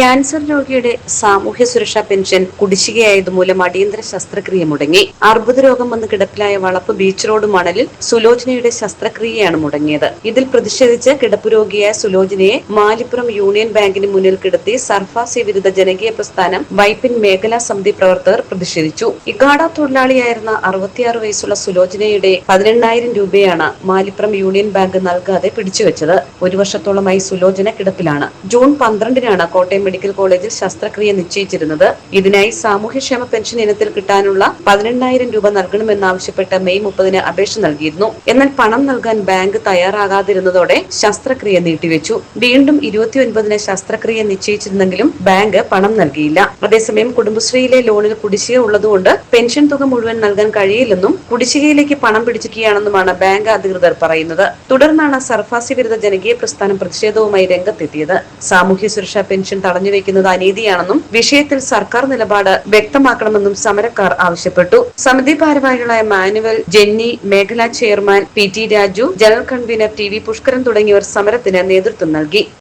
Cancer രോഗിയുടെ സാമൂഹ്യ സുരക്ഷാ പെൻഷൻ കുടിശ്ശികയായതുമൂലം അടിയന്തര ശസ്ത്രക്രിയ മുടങ്ങി. അർബുദ രോഗം വന്ന് കിടപ്പിലായ വളപ്പ് ബീച്ച് റോഡ് മണലിൽ സുലോചനയുടെ ശസ്ത്രക്രിയയാണ് മുടങ്ങിയത്. ഇതിൽ പ്രതിഷേധിച്ച് കിടപ്പ് രോഗിയായ സുലോചനയെ മാലിപ്പുറം യൂണിയൻ ബാങ്കിന് മുന്നിൽ കിടത്തി സർഫാസി വിരുദ്ധ ജനകീയ പ്രസ്ഥാനം വൈപ്പിൻ മേഖലാ സമിതി പ്രവർത്തകർ പ്രതിഷേധിച്ചു. ഇഗാഡ തൊഴിലാളിയായിരുന്ന അറുപത്തിയാറ് വയസ്സുള്ള സുലോചനയുടെ പതിനെണ്ണായിരം രൂപയാണ് മാലിപ്പുറം യൂണിയൻ ബാങ്ക് നൽകാതെ പിടിച്ചുവെച്ചത്. ഒരു വർഷത്തോളമായി സുലോചന കിടപ്പിലാണ്. ജൂൺ പന്ത്രണ്ടിനാണ് കോട്ടയം മെഡിക്കൽ കോളേജിൽ ശസ്ത്രക്രിയ നിശ്ചയിച്ചിരുന്നത്. ഇതിനായി സാമൂഹ്യക്ഷേമ പെൻഷൻ ഇനത്തിൽ കിട്ടാനുള്ള പതിനെണ്ണായിരം രൂപ നൽകണമെന്നാവശ്യപ്പെട്ട് മെയ് മുപ്പതിന് അപേക്ഷ നൽകിയിരുന്നു. എന്നാൽ പണം നൽകാൻ ബാങ്ക് തയ്യാറാകാതിരുന്നതോടെ ശസ്ത്രക്രിയ നീട്ടിവെച്ചു. വീണ്ടും ഇരുപത്തിയൊൻപതിന് ശസ്ത്രക്രിയ നിശ്ചയിച്ചിരുന്നെങ്കിലും ബാങ്ക് പണം നൽകിയില്ല. അതേസമയം കുടുംബശ്രീയിലെ ലോണിൽ കുടിശ്ശിക ഉള്ളതുകൊണ്ട് പെൻഷൻ തുക മുഴുവൻ നൽകാൻ കഴിയില്ലെന്നും കുടിശ്ശികയിലേക്ക് പണം പിടിച്ചിരിക്കുകയാണെന്നുമാണ് ബാങ്ക് അധികൃതർ പറയുന്നത്. തുടർന്നാണ് സർഫാസി വിരുദ്ധ ജനകീയ പ്രസ്ഥാനം പ്രതിഷേധവുമായി രംഗത്തെത്തിയത്. സാമൂഹ്യ സുരക്ഷാ പെൻഷൻ തടഞ്ഞുവെക്കുന്നത് അനീതിയാണെന്നും വിഷയത്തിൽ സർക്കാർ നിലപാട് വ്യക്തമാക്കണമെന്നും സമരക്കാർ ആവശ്യപ്പെട്ടു. സമിതി ഭാരവാഹികളായ മാനുവൽ ജെന്നി മേഖലാ chairman P T Raju general convener T V Pushkaran തുടങ്ങിയവർ സമരത്തിന് നേതൃത്വം നൽകി.